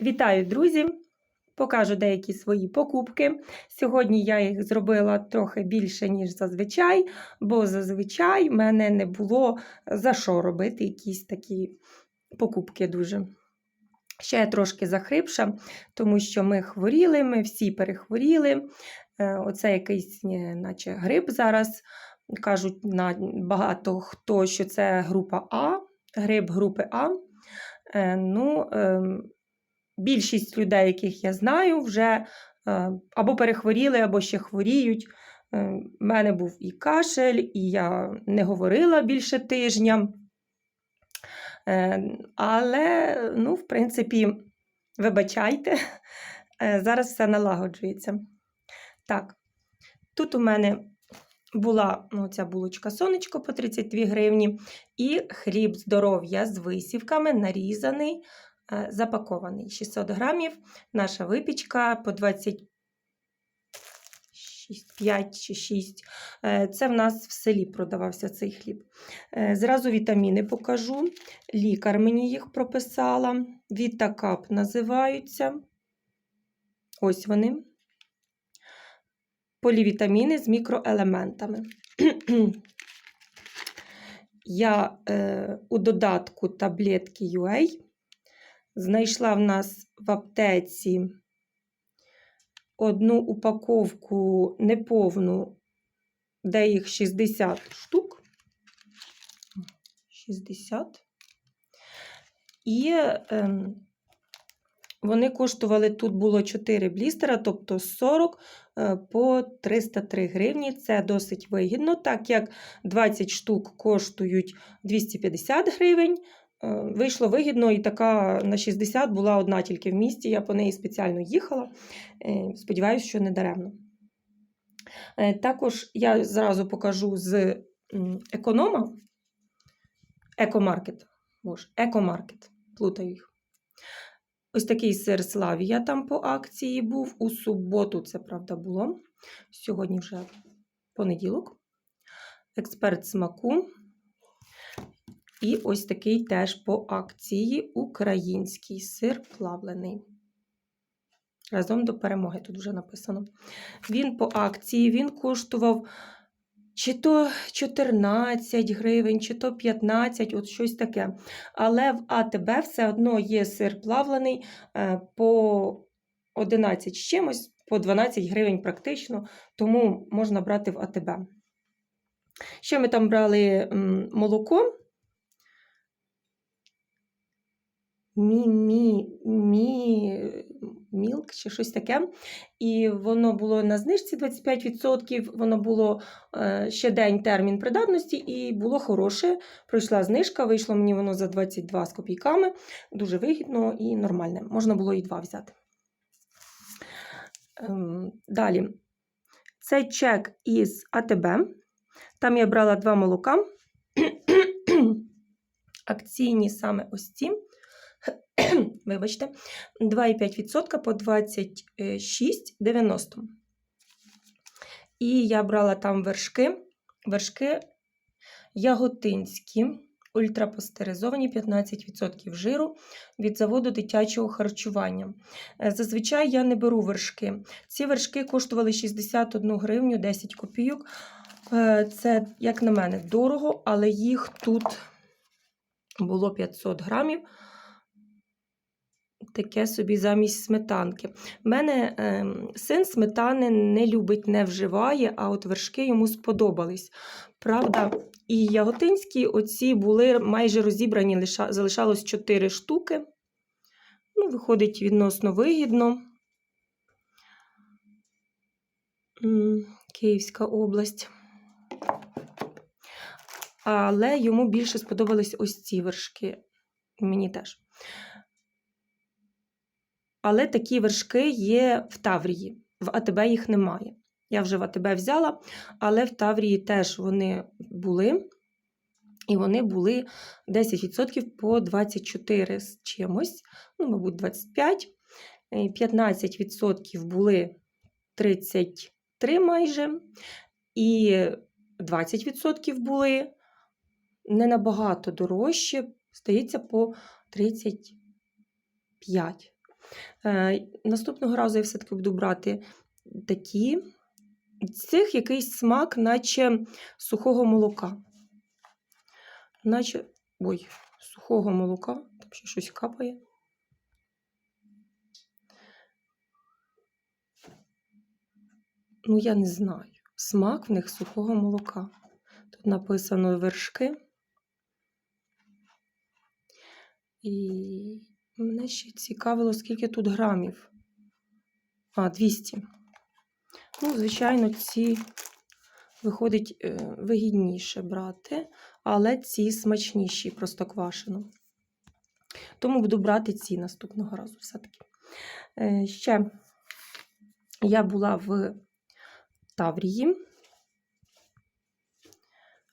Вітаю, друзі! Покажу деякі свої покупки. Сьогодні я їх зробила трохи більше, ніж зазвичай, бо зазвичай в мене не було за що робити якісь такі покупки дуже. Ще я трошки захрипша, тому що ми хворіли, ми всі перехворіли. Е, Оце якийсь, е, наче грип зараз. Кажуть багато хто, що це група А, грип групи А. Е, Ну, ем, більшість людей, яких я знаю, вже е, або перехворіли, або ще хворіють. У мене був і кашель, і я не говорила більше тижня. Е, Але, ну, в принципі, вибачайте, е, зараз все налагоджується. Так, тут у мене була ну, ця булочка сонечко по 32 гривні, і хліб здоров'я з висівками нарізаний, е, запакований 600 грамів. Наша випічка по 25 5 чи 6. Е, Це в нас в селі продавався цей хліб. Е, Зразу вітаміни покажу. Лікар мені їх прописала. Вітакап називаються. Ось вони. Полівітаміни з мікроелементами. Я е, у додатку таблетки UA знайшла в нас в аптеці одну упаковку неповну, де їх 60 штук. 60. І е, вони коштували, тут було 4 блістера, тобто 40 е, по 303 гривні. Це досить вигідно, так як 20 штук коштують 250 гривень. Е, Вийшло вигідно, і така на 60 була одна тільки в місті. Я по неї спеціально їхала. Е, Сподіваюся, що не даремно. Е, Також я зразу покажу з економа. Екомаркет. Боже, екомаркет. Плутаю їх. Ось такий сир Славія там по акції був. У суботу це правда було. Сьогодні вже понеділок. Експерт смаку. І ось такий теж по акції український сир плавлений. Разом до перемоги тут вже написано. Він по акції він коштував чи то 14 гривень, чи то 15, от щось таке. Але в АТБ все одно є сир плавлений е, по 11 з чимось, по 12 гривень практично, тому можна брати в АТБ. Ще ми там брали молоко. Мі, мі, мі, мілк чи щось таке. І воно було на знижці 25%, воно було е, ще день термін придатності, і було хороше. Пройшла знижка, вийшло мені воно за 22 з копійками. Дуже вигідно і нормальне. Можна було і два взяти. Ем, далі. Це чек із АТБ. Там я брала два молока. Акційні саме ось ці. Вибачте, 2,5% по 26,90. І я брала там вершки. Вершки яготинські, ультрапастеризовані 15% жиру від заводу дитячого харчування. Е, Зазвичай я не беру вершки. Ці вершки коштували 61 гривню 10 копійок. Е, Це, як на мене, дорого, але їх тут було 500 грамів таке собі замість сметанки. У мене е, син сметани не любить, не вживає, а от вершки йому сподобались. Правда, і яготинські оці були майже розібрані, лиша, залишалось 4 штуки. Ну, Виходить відносно вигідно. Київська область. Але йому більше сподобались ось ці вершки. Мені теж. Але такі вершки є в Таврії. В АТБ їх немає. Я вже в АТБ взяла, але в Таврії теж вони були. І вони були 10% по 24 з чимось, ну, мабуть, 25. Е, 15% були 33 майже. І 20% були не набагато дорожче, здається, по 35. Е, наступного разу я все-таки буду брати такі. Цих якийсь смак, наче сухого молока. Наче. Ой, сухого молока, там ще щось капає. Ну, я не знаю. Смак в них сухого молока. Тут написано вершки. І мене ще цікавило, скільки тут грамів. А, 200. Ну, звичайно, ці виходить е, вигідніше брати, але ці смачніші, просто квашено. Тому буду брати ці наступного разу все-таки. Е, Ще я була в Таврії.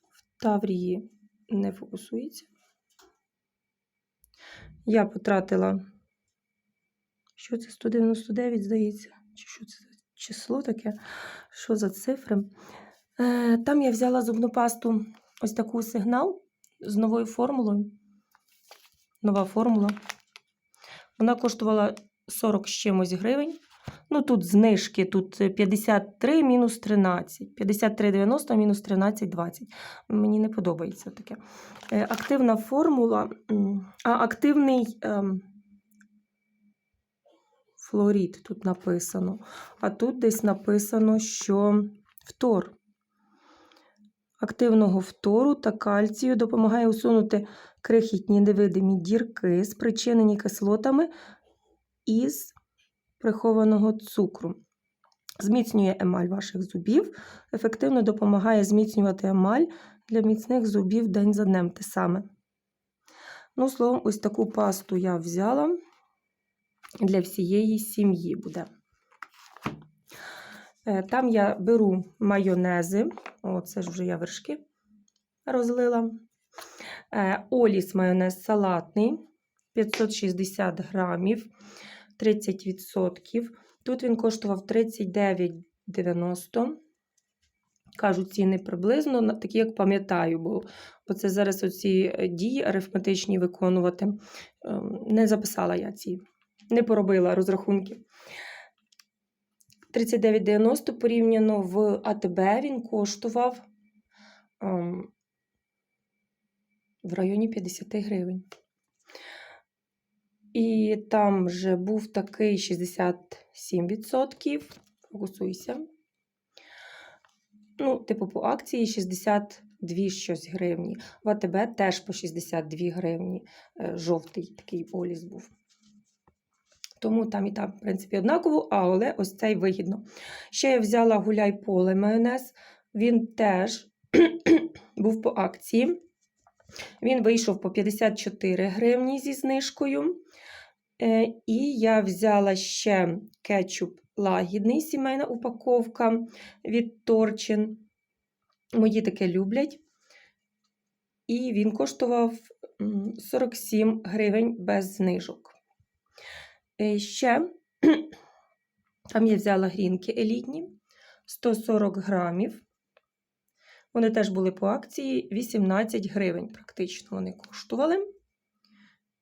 В Таврії не фокусується. Я потратила, що це 199, здається, чи що це число таке, що за цифри. Е, Там я взяла зубну пасту ось таку сигнал з новою формулою. Нова формула. Вона коштувала 40 з чимось гривень. Ну, тут знижки, тут 53 мінус 13. 53,90 мінус 13,20. Мені не подобається таке. Е, Активна формула, а активний ем, флорід тут написано. А тут десь написано, що фтор. Активного фтору та кальцію допомагає усунути крихітні невидимі дірки, спричинені кислотами із прихованого цукру. Зміцнює емаль ваших зубів, ефективно допомагає зміцнювати емаль для міцних зубів день за днем те саме. Ну, словом, ось таку пасту я взяла для всієї сім'ї буде. Е, Там я беру майонези, о, це ж вже я вершки розлила. Е, Оліс майонез салатний 560 грамів, 30%. Тут він коштував 39,90. Кажу, ціни приблизно, такі, як пам'ятаю, бо оце зараз оці е, дії арифметичні виконувати. Ем, Не записала я ці, не поробила розрахунки. 39,90 порівняно в АТБ він коштував ем, в районі 50 гривень. І там вже був такий 67%. Фокусуйся. Ну, типу, по акції 62 щось гривні. В АТБ теж по 62 гривні. Е, Жовтий такий оліс був. Тому там і там, в принципі, однаково, але ось цей вигідно. Ще я взяла гуляй поле майонез. Він теж був по акції. Він вийшов по 54 гривні зі знижкою. Е, І я взяла ще кетчуп лагідний, сімейна упаковка від Торчин. Мої таке люблять. І він коштував 47 гривень без знижок. Е, Ще там я взяла грінки елітні 140 грамів. Вони теж були по акції 18 гривень, практично вони коштували.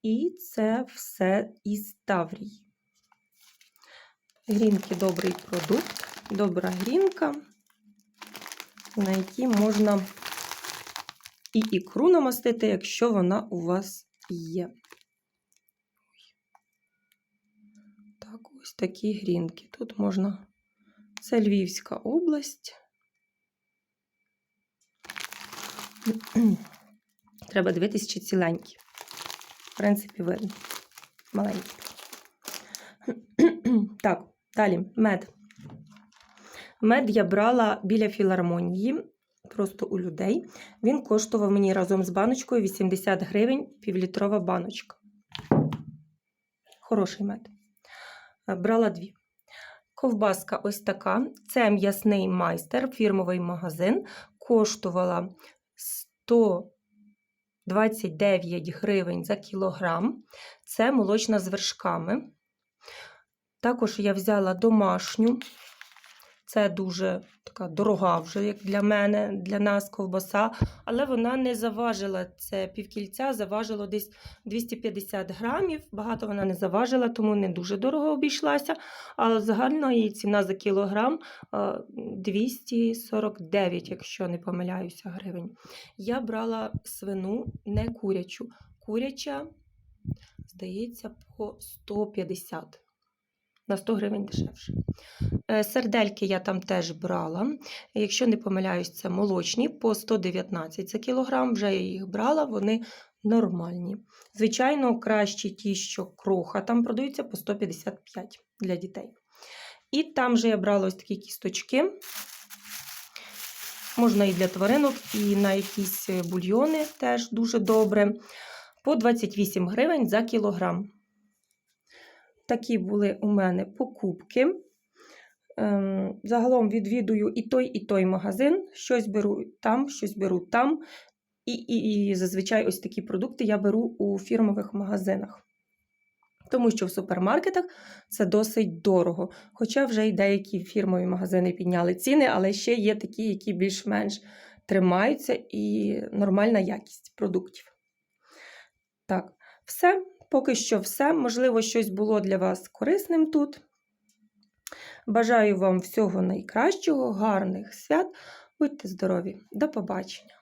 І це все із Таврії. Грінки добрий продукт, добра грінка, на якій можна і ікру намастити, якщо вона у вас є. Так, ось такі грінки. Тут можна. Це Львівська область. Треба дивитись, чи ціленькі. В принципі, видно. Маленькі. Так, далі мед. Мед я брала біля філармонії, просто у людей. Він коштував мені разом з баночкою 80 гривень півлітрова баночка. Хороший мед. Е, Брала дві. Ковбаска ось така. Це м'ясний майстер, фірмовий магазин. Коштувала 129 гривень за кілограм. Це молочна з вершками. Також я взяла домашню. Це дуже така дорога вже, як для мене, для нас ковбаса. Але вона не заважила це півкільця, заважило десь 250 грамів. Багато вона не заважила, тому не дуже дорого обійшлася. А загальна її ціна за кілограм е, 249, якщо не помиляюся, гривень. Я брала свину не курячу. Куряча, здається, по 150. На 100 гривень дешевше. Е, Сердельки я там теж брала. Якщо не помиляюсь, це молочні по 119 за кілограм. Вже я їх брала, вони нормальні. Звичайно, кращі ті, що кроха, там продаються по 155 для дітей. І там же я брала ось такі кісточки. Можна і для тваринок, і на якісь е, бульйони теж дуже добре. По 28 гривень за кілограм. Такі були у мене покупки. Ем, Загалом відвідую і той, і той магазин. Щось беру там, щось беру там. І, і, і зазвичай ось такі продукти я беру у фірмових магазинах. Тому що в супермаркетах це досить дорого. Хоча вже й деякі фірмові магазини підняли ціни, але ще є такі, які більш-менш тримаються і нормальна якість продуктів. Так, все. Поки що все. Можливо, щось було для вас корисним тут. Бажаю вам всього найкращого, гарних свят. Будьте здорові! До побачення!